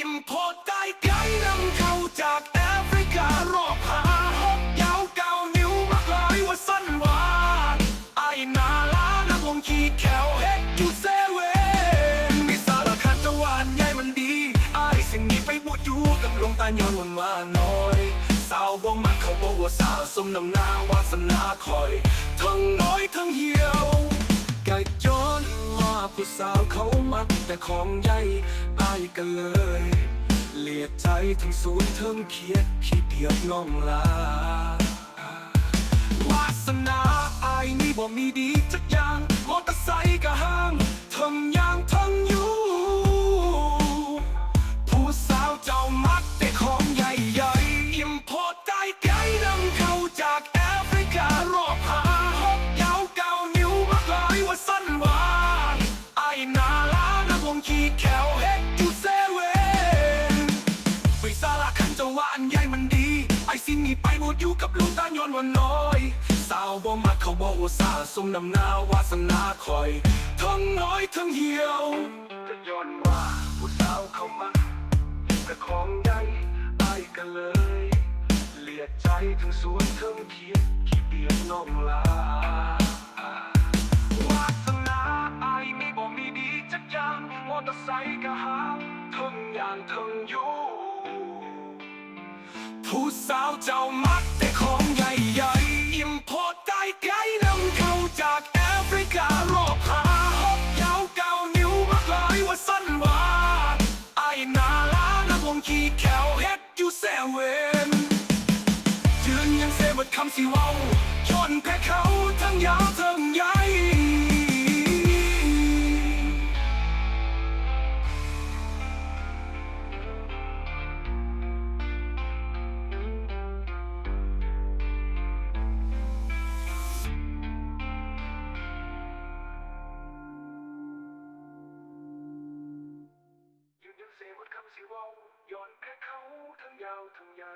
อิมพอร์ตได้ไกลนำเข้าจากแอฟริการอบหาหกยาวเก้านิ้วมากลายว่าสั้นหวานไอ้นาลานักลงขี่แขวเฮ็ดยูเซเว่นมีสารคันจะหวานใหญ่มันดีไอ้สิ่งนี้ไปบวชอยู่กับลงตาย้อนวันว่าน้อย สาวบ่มักเขาบอกว่าสาวสมน้ำหน้าวาสนาคอย ทั้งน้อยทั้งเหี่ยว ผู้สาวเขามักแต่ของใหญ่อายกันเลย เลียดใจทั้งสูญทั้งเคียดขี้เดียดน้องลาวาสนาอายนี่บ่มีดี สิ่งนี้ไปหมดอยู่กับลูกตาย้อนวันน้อย สาวบ่มักเขาบอกว่าสาสมนำหน้าวาสนาคอย ทั้งน้อยทั้งเหี่ยวจะย้อนว่าผู้สาวเขามักแต่ของใหญ่อายกันเลย เลียดใจทั้งสวนทั้งเขียดขี้เกียจน้องลาวาสนาไอายมีบ่มีดีจักอย่างมอเตอร์ไซค์ก็หาทั้งยางทั้งอยู่ ผู้สาวเจ้ามักแต่ของใหญ่ๆอิมพอร์ตได้ไกลนำเข้าจากแอฟริการอบหาหกยาวเก้านิ้วมากลายว่าสั้นวาไอนาลานักลงขี่แขวเฮ็ดอยู่เซเว่นยืนยังเซเบัดคำสิเว้าชนแพ้เขาทั้งยาวทั้ง สิเว้าย้อนแพ้เขาทั้งยาวทั้งใหญ่